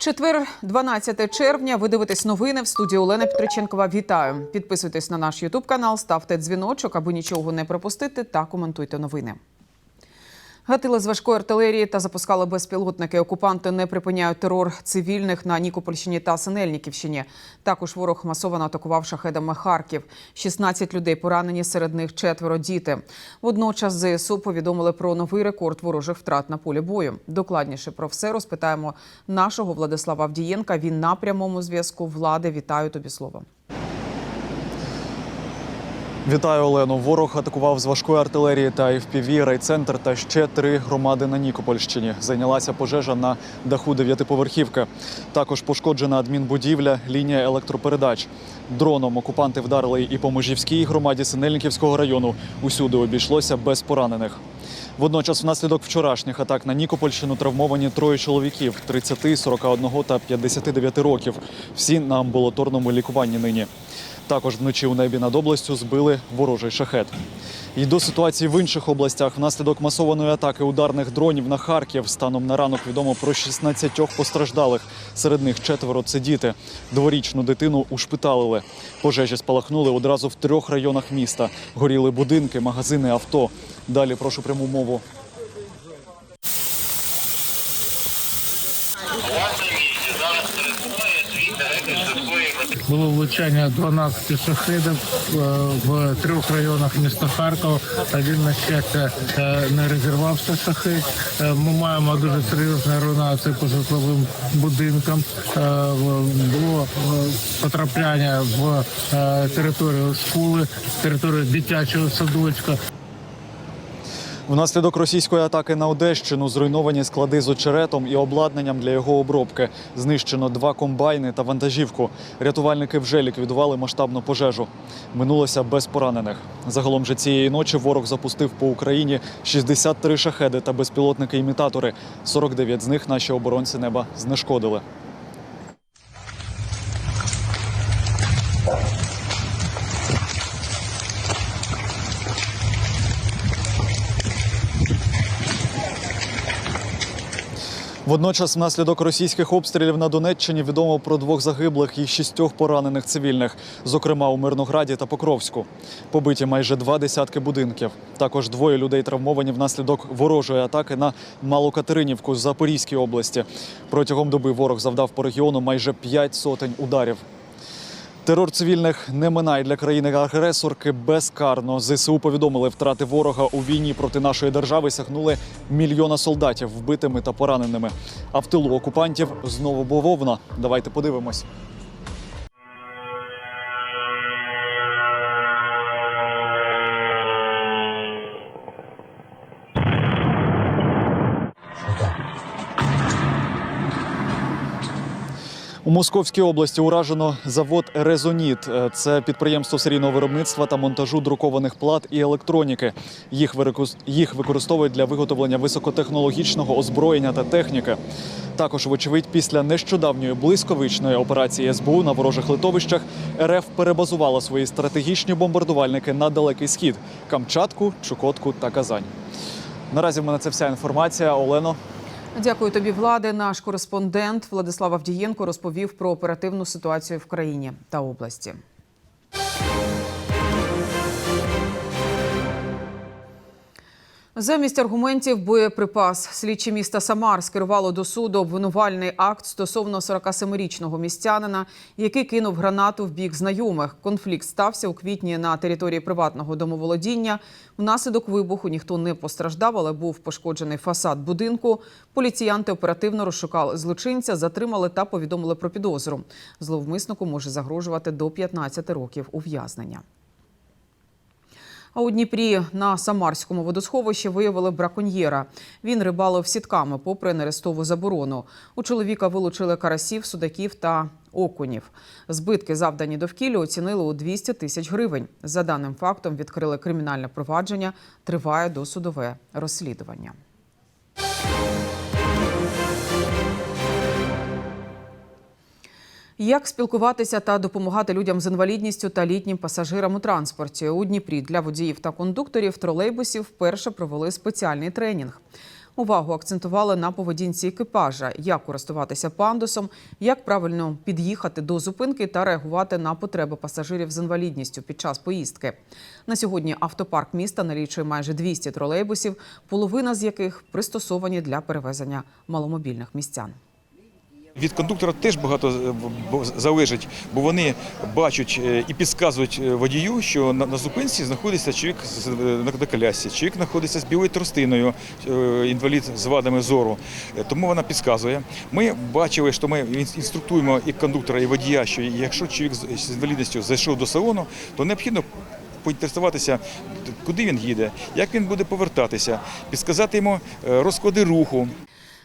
Четвер, 12 червня. Ви дивитесь новини в студії Олена Петриченкова. Вітаю! Підписуйтесь на наш Ютуб канал, ставте дзвіночок, аби нічого не пропустити, та коментуйте новини. Гатили з важкої артилерії та запускали безпілотники. Окупанти не припиняють терор цивільних на Нікопольщині та Синельниківщині. Також ворог масово атакував шахедами Харків. 16 людей поранені, серед них четверо діти. Водночас ЗСУ повідомили про новий рекорд ворожих втрат на полі бою. Докладніше про все розпитаємо нашого Владислава Авдієнка. Він на прямому зв'язку. Влади, вітаю тобі слово. Вітаю Олену. Ворог атакував з важкої артилерії та FPV, райцентр та ще три громади на Нікопольщині. Зайнялася пожежа на даху дев'ятиповерхівки. Також пошкоджена адмінбудівля, лінія електропередач. Дроном окупанти вдарили і по Можівській громаді Синельниківського району. Усюди обійшлося без поранених. Водночас, внаслідок вчорашніх атак на Нікопольщину травмовані троє чоловіків 30, 41 та 59 років. Всі на амбулаторному лікуванні нині. Також вночі у небі над областю збили ворожий шахет. І до ситуації в інших областях внаслідок масованої атаки ударних дронів на Харків станом на ранок відомо про 16 постраждалих. Серед них четверо це діти. Дворічну дитину ушпиталили. Пожежі спалахнули одразу в трьох районах міста. Горіли будинки, магазини, авто. Далі прошу пряму мову. Було влучання 12 шахедів е, в трьох районах міста Харкова. Один, на щастя, е, не розірвався шахет. Е, Ми маємо дуже серйозні руйнації по житловим будинкам. Було потрапляння в територію школи, територію дитячого садочка. Внаслідок російської атаки на Одещину зруйновані склади з очеретом і обладнанням для його обробки. Знищено два комбайни та вантажівку. Рятувальники вже ліквідували масштабну пожежу. Минулося без поранених. Загалом же цієї ночі ворог запустив по Україні 63 шахеди та безпілотники-імітатори. 49 з них наші оборонці неба знешкодили. Водночас, внаслідок російських обстрілів на Донеччині відомо про двох загиблих і шістьох поранених цивільних, зокрема у Мирнограді та Покровську. Побиті майже два десятки будинків. Також двоє людей травмовані внаслідок ворожої атаки на Малокатеринівку з Запорізької області. Протягом доби ворог завдав по регіону майже п'ять сотень ударів. Терор цивільних не минає для країни-агресорки безкарно. ЗСУ повідомили, втрати ворога у війні проти нашої держави сягнули мільйона солдатів вбитими та пораненими. А в тилу окупантів знову бововна. Давайте подивимось. У Московській області уражено завод Резоніт. Е, Це підприємство серійного виробництва та монтажу друкованих плат і електроніки. Їх їх використовують для виготовлення високотехнологічного озброєння та техніки. Також, вочевидь, після нещодавньої блискавичної операції СБУ на ворожих литовищах РФ перебазувала свої стратегічні бомбардувальники на далекий схід Камчатку, Чукотку та Казань. Наразі в мене це вся інформація. Олено. Дякую тобі, влади. Наш кореспондент Владислав Авдієнко розповів про оперативну ситуацію в країні та області. Замість аргументів боєприпас слідчі міста Самар скерувало до суду обвинувальний акт стосовно 47-річного містянина, який кинув гранату в бік знайомих. Конфлікт стався у квітні на території приватного домоволодіння. Внаслідок вибуху ніхто не постраждав, але був пошкоджений фасад будинку. Поліціянти оперативно розшукали злочинця, затримали та повідомили про підозру. Зловмиснику може загрожувати до 15 років ув'язнення. А у Дніпрі на Самарському водосховищі виявили браконьєра. Він рибалив сітками попри нерестову заборону. У чоловіка вилучили карасів, судаків та окунів. Збитки, завдані довкіллю, оцінили у 200 тисяч гривень. За даним фактом відкрили кримінальне провадження. Триває досудове розслідування. Як спілкуватися та допомагати людям з інвалідністю та літнім пасажирам у транспорті у Дніпрі для водіїв та кондукторів тролейбусів вперше провели спеціальний тренінг. Увагу акцентували на поведінці екіпажа, як користуватися пандусом, як правильно під'їхати до зупинки та реагувати на потреби пасажирів з інвалідністю під час поїздки. На сьогодні автопарк міста налічує майже 200 тролейбусів, половина з яких пристосовані для перевезення маломобільних містян. Від кондуктора теж багато е, залежить, бо вони бачать е, і підказують е, водію, що на, зупинці знаходиться чоловік на, колясці, чоловік знаходиться з білою тростиною, інвалід з вадами зору. Тому вона підказує. Ми бачили, що ми інструктуємо і кондуктора, і водія, що якщо чоловік з інвалідністю зайшов до салону, то необхідно поінтересуватися, куди він їде, як він буде повертатися, підсказати йому розклади руху.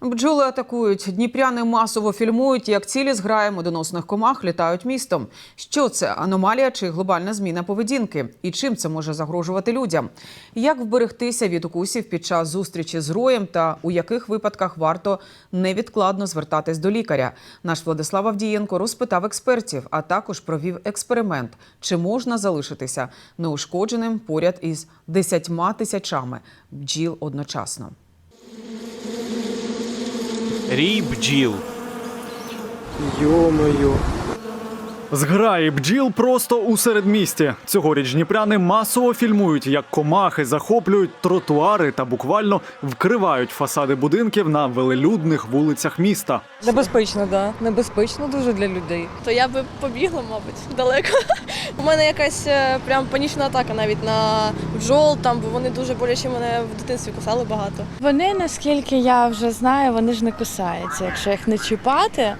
Бджоли атакують. Дніпряни масово фільмують, як цілі зграї медоносних комах літають містом. Що це аномалія чи глобальна зміна поведінки? І чим це може загрожувати людям? Як вберегтися від укусів під час зустрічі з роєм та у яких випадках варто невідкладно звертатись до лікаря? Наш Владислав Авдієнко розпитав експертів, а також провів експеримент, чи можна залишитися неушкодженим поряд із десятьма тисячами бджіл одночасно. Рій бджіл. Йо-моє. Зграї бджіл просто у середмісті. Цьогоріч дніпряни масово фільмують, як комахи захоплюють тротуари та буквально вкривають фасади будинків на велелюдних вулицях міста. Небезпечно, да. Небезпечно дуже для людей. то я би побігла, мабуть, далеко. У мене якась е, прям панічна атака навіть на бджол, там, бо вони дуже боляче мене в дитинстві кусали багато. Вони, наскільки я вже знаю, вони ж не кусаються. Якщо їх не чіпати,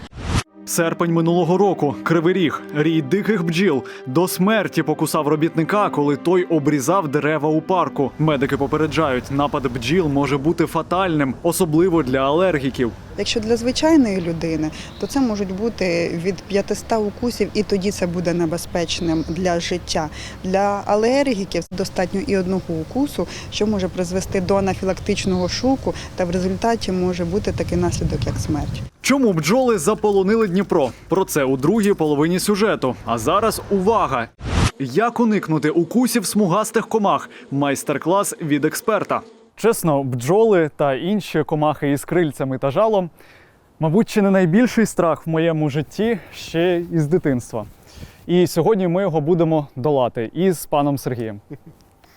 Серпень минулого року кривий ріг, рій диких бджіл до смерті покусав робітника, коли той обрізав дерева у парку. Медики попереджають, напад бджіл може бути фатальним, особливо для алергіків. Якщо для звичайної людини, то це можуть бути від 500 укусів, і тоді це буде небезпечним для життя. Для алергіків достатньо і одного укусу, що може призвести до анафілактичного шоку, та в результаті може бути такий наслідок, як смерть. Чому бджоли заполонили Дніпро? Про це у другій половині сюжету. А зараз увага! Як уникнути укусів смугастих комах? Майстер-клас від експерта. Чесно, бджоли та інші комахи із крильцями та жалом, мабуть, чи не найбільший страх в моєму житті ще із дитинства. І сьогодні ми його будемо долати із паном Сергієм.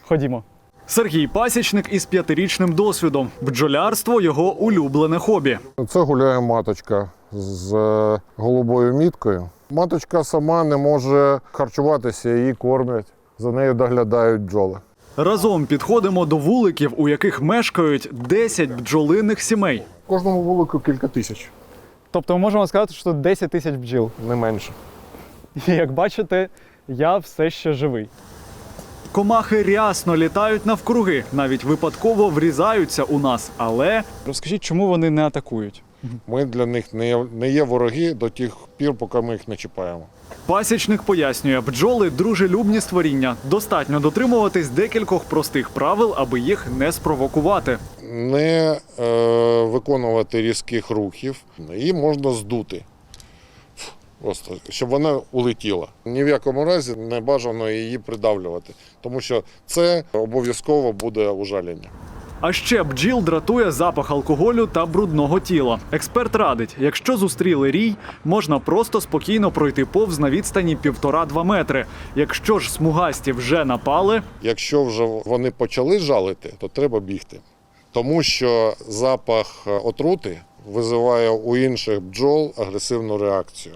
Ходімо. Сергій пасічник із п'ятирічним досвідом. Бджолярство його улюблене хобі. Це гуляє маточка з голубою міткою. Маточка сама не може харчуватися, її кормять, за нею доглядають бджоли. Разом підходимо до вуликів, у яких мешкають 10 бджолиних сімей. В кожному вулику кілька тисяч, Тобто ми можемо сказати, що 10 тисяч бджіл. не менше. І як бачите, я все ще живий. Комахи рясно літають навкруги, навіть випадково врізаються у нас. Але розкажіть, чому вони не атакують? Ми для них не є, не є вороги до тих пір, поки ми їх не чіпаємо. Пасічник пояснює, бджоли дружелюбні створіння. Достатньо дотримуватись декількох простих правил, аби їх не спровокувати. Не е, виконувати різких рухів, її можна здути. Просто, щоб вона улетіла. Ні в якому разі не бажано її придавлювати, тому що це обов'язково буде ужалення. А ще бджіл дратує запах алкоголю та брудного тіла. Експерт радить, якщо зустріли рій, можна просто спокійно пройти повз на відстані півтора-два метри. Якщо ж смугасті вже напали, Якщо вже вони почали жалити, то треба бігти. Тому що запах е, отрути визиває у інших бджол агресивну реакцію.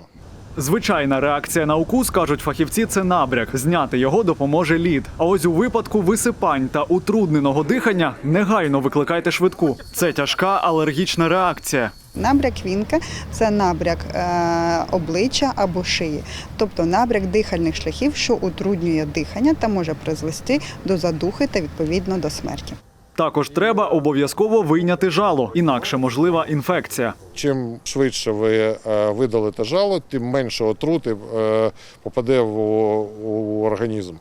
Звичайна реакція на укус, кажуть фахівці, це набряк. Зняти його допоможе лід. А ось у випадку висипань та утрудненого дихання негайно викликайте швидку. Це тяжка алергічна реакція. Набряк вінка це набряк е, обличчя або шиї, тобто набряк дихальних шляхів, що утруднює дихання та може призвести до задухи та відповідно до смерті. Також треба обов'язково вийняти жало, інакше можлива інфекція. Чим швидше ви е, видалите жало, тим менше отрути е, попаде в, у організм.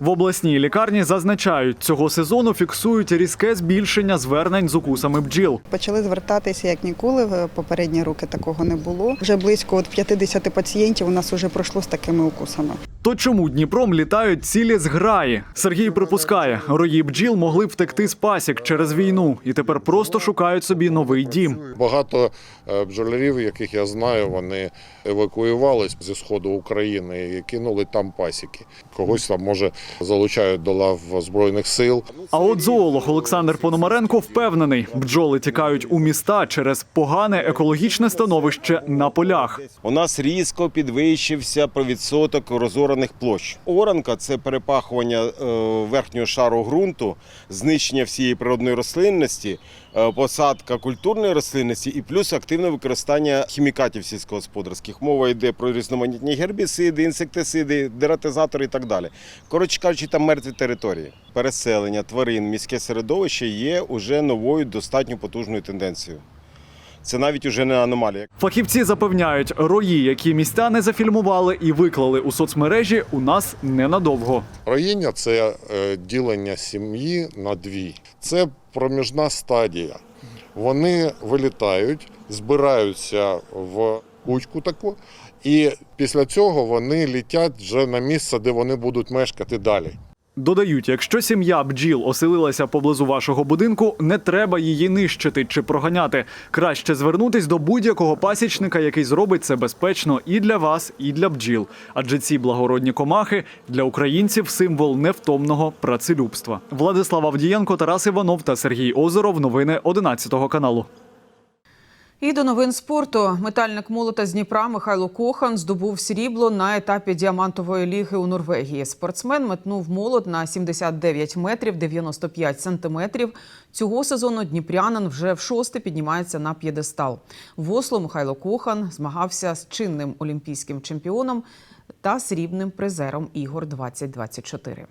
В обласній лікарні зазначають, цього сезону фіксують різке збільшення звернень з укусами бджіл. Почали звертатися як ніколи. В попередні роки такого не було. Вже близько от 50 пацієнтів у нас вже пройшло з такими укусами. То чому Дніпром літають цілі зграї? Сергій припускає, рої бджіл могли втекти з пасік через війну і тепер просто шукають собі новий дім. Багато е, бджолярів, яких я знаю, вони евакуювались зі сходу України і кинули там пасіки. Когось там може залучають до лав збройних сил. А от зоолог Олександр Пономаренко впевнений, бджоли тікають у міста через погане екологічне становище на полях. У нас різко підвищився про відсоток розораних площ. Оранка це перепахування е, верхнього шару ґрунту, знищення всієї природної рослинності, е, посадка культурної рослинності і плюс активне використання хімікатів сільськогосподарських. Мова йде про різноманітні гербіциди, інсектициди, дератизатори і так далі. Коротше кажучи, там мертві території. Переселення тварин, міське середовище є уже новою достатньо потужною тенденцією. Це навіть уже не аномалія. Фахівці запевняють, рої, які містяни зафільмували і виклали у соцмережі, у нас ненадовго. Роїння це е, ділення сім'ї на дві. Це проміжна стадія. Вони вилітають, збираються в кучку таку, і після цього вони літять вже на місце, де вони будуть мешкати далі. Додають, якщо сім'я бджіл оселилася поблизу вашого будинку, не треба її нищити чи проганяти. Краще звернутись до будь-якого пасічника, який зробить це безпечно і для вас, і для бджіл. Адже ці благородні комахи для українців символ невтомного працелюбства. Владислав Авдієнко, Тарас Іванов та Сергій Озеров. Новини 11 каналу. І до новин спорту. Метальник молота з Дніпра Михайло Кохан здобув срібло на етапі діамантової ліги у Норвегії. Спортсмен метнув молот на 79 метрів 95 сантиметрів. Цього сезону дніпрянин вже в шосте піднімається на п'єдестал. В Осло Михайло Кохан змагався з чинним олімпійським чемпіоном та срібним призером ігор 2024.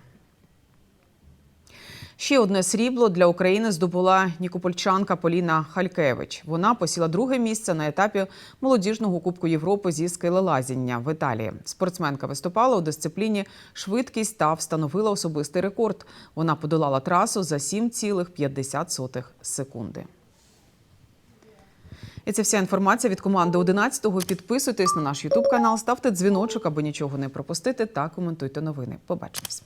Ще одне срібло для України здобула нікопольчанка Поліна Халькевич. Вона посіла друге місце на етапі молодіжного Кубку Європи зі скелелазіння в Італії. Спортсменка виступала у дисципліні швидкість та встановила особистий рекорд. Вона подолала трасу за 7,50 секунди. І це вся інформація від команди 11-го. Підписуйтесь на наш Ютуб канал, ставте дзвіночок, аби нічого не пропустити, та коментуйте новини. Побачимось.